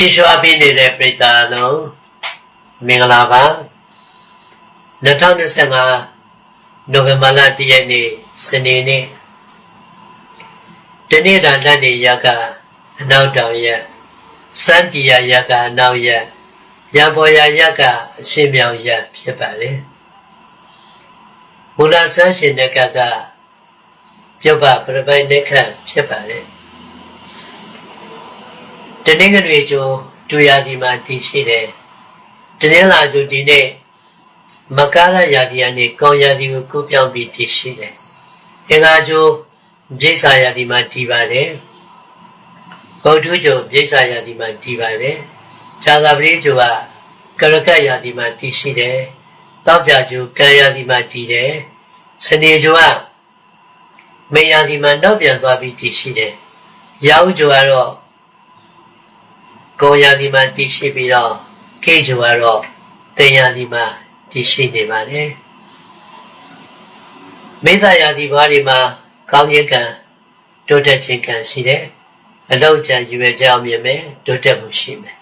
ချီးရွှာပေးနေတဲ့ပရိသတ်လုံးမင်္ဂလာပါ2025နိုဝင်ဘာလ1ရက်နေ့စနေနေ့ဒီနေ့တာလက်နေရက်ကအနောက်တောင်ရက်စန္တီယာရက်ကအနောက်ရက်ရံပေါ်ရရက်ကအရှေ့မြောင်ရက်ဖြစ်ပါတယ်မူလဆန်းရှင်တဲ့ကကပြုတ်ပပြပိုင်နေခတ်ဖြစ်ပါတယ် တနင်္ဂနွေကျိုးဒူရာဒီမှာတည်ရှိတယ်တနင်္လာကျိုးဒီနေ့မကားရရာဒီကနေကောင်းရာဒီကိုကူးပြောင်းပြီးတည်ရှိတယ်အင်္ဂါကျိုးပြိဿာရာဒီမှာတည်ပါတယ်ဗုဒ္ဓကျိုးပြိဿာရာဒီမှာတည်ပါတယ်ဇာသာပတိကျိုးကကရကတ်ရာဒီမှာတည်ရှိတယ်တောက်ကြကျိုးကံရာဒီမှာတည်တယ်စနေကျိုးကမေယာဒီမှာနောက်ပြန်သွားပြီးတည်ရှိတယ်ရာဟုကျိုးကတော့ ကိုယ်ရာဒီမှာတည်ရှိပြီးတော့ကိကျိုးကတော့တင်ရာဒီမှာတည်ရှိနေပါတယ်မိသရာဒီဘာတွေမှာကောင်းခြင်းကံတိုးတက်ခြင်းကံရှိတယ်အလောက်ကြံရွယ်ကြောင်မြင်မယ်တိုးတက်မှုရှိမယ်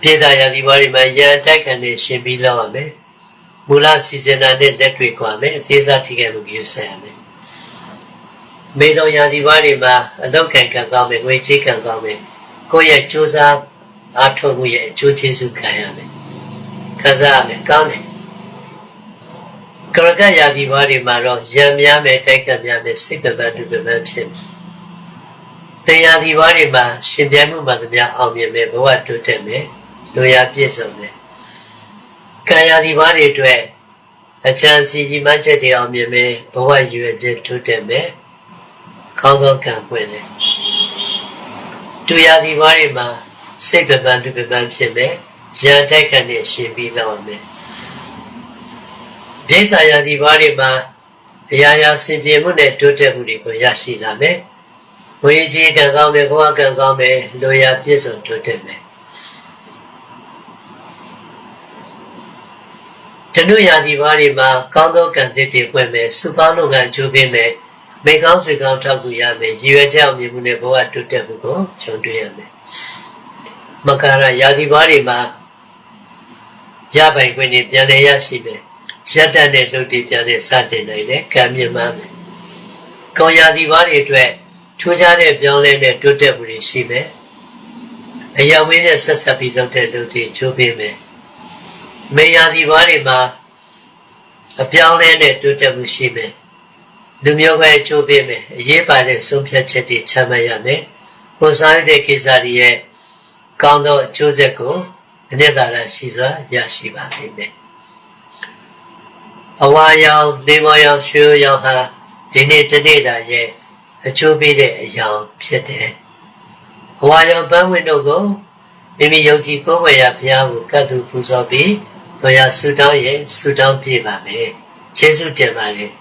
ပြေသာရာဒီဘာတွေမှာရန်တိုက်ခံနေရှင်ပြီးလောက်ရမယ်မူလစီစဉ်တာနဲ့လက်တွေ့ကွာမယ်အသေးစားထိခဲ့မှုကိုဆက်ရမယ်မေတော်ရာဒီဘာတွေမှာအလောက်ကံကံကောင်းမယ်ငွေချေးကံကောင်းမယ် ကိုယ့်ရဲ့ကြိုးစားအားထုတ်မှုရဲ့အကျိုးကျေးဇူးခံရမယ်ခံစားရမယ်ကောင်းတယ်ကရကရာဒီဘာတွေမှာတော့ရံများမယ်တိုက်ကများမယ်စိတ်ပပန်းတူပပန်းဖြစ်မယ်တရားဒီဘာတွေမှာရှင်ပြိုင်မှုမှသမျှအောင်မြင်မယ်ဘဝတိုးတက်မယ်လူရပြည့်စုံမယ်ကာယဒီဘာတွေအတွက်အချမ်းစီကြီးမှချက်တွေအောင်မြင်မယ်ဘဝရွယ်ချက်တိုးတက်မယ်ကောင်းသောကံပွင့်တယ် တူရဒီဘာတွေမှာစိတ်ပပန်းတူပပန်းဖြစ်မယ်ရန်တိုက်ခံနဲ့ရှင်ပြီးလောက်မယ်ပြိဿာယာဒီဘာတွေမှာအရာရာစင်ပြေမှုနဲ့တိုးတက်မှုတွေကိုရရှိလာမယ်ဝိကြီးကံကောင်းမယ်ဘဝကံကောင်းမယ်လူရပြည့်စုံတိုးတက်မယ်တနုရာဒီဘာတွေမှာကောင်းသောကံသစ်တွေပွင့်မယ်စုပေါင်းလုပ်ငန်းကျိုးပေးမယ် မိကောင်းဆွေကောင်းထောက်ကူရမယ်ရည်ရွယ်ချက်အောင်မြင်မှုနဲ့ဘဝတိုးတက်မှုကိုခြုံတွေ့ရမယ်မကာရယာဒီဘာတွေမှာရပိုင်ခွင့်တွေပြန်လည်ရရှိမယ်ရက်တတ်တဲ့လုပ်တွေပြန်လည်စတင်နိုင်တယ်ကံမြင့်မှမယ်ကောင်းယာဒီဘာတွေအတွက်ထူးခြားတဲ့ပြောင်းလဲတဲ့တိုးတက်မှုတွေရှိမယ်အရာဝင်းနဲ့ဆက်ဆက်ပြီးလုပ်တဲ့လုပ်တွေချိုးပေးမယ်မေယာဒီဘာတွေမှာအပြောင်းလဲတဲ့တိုးတက်မှုရှိမယ် လူမျိုးပဲချိုးပေးမယ်အရေးပါတဲ့ဆုံးဖြတ်ချက်တွေချမှတ်ရမယ်ကိုယ်စားရတဲ့ကိစ္စတွေရဲ့ကောင်းသောအကျိုးဆက်ကိုအနှစ်သာရရှိစွာရရှိပါလိမ့်မယ်အဝါရောင်နေမောရောင်ရွှေရောင်ဟာဒီနေ့တနေ့တာရဲ့အကျိုးပေးတဲ့အရာဖြစ်တယ်အဝါရောင်ပန်းဝင်တို့ကိုမိမိယုံကြည်ကိုယ်ဝယ်ရဘုရားကိုကတ်လူပူဇော်ပြီးဘုရားဆုတောင်းရဲ့ဆုတောင်းပြပါမယ်ကျေးဇူးတင်ပါတယ်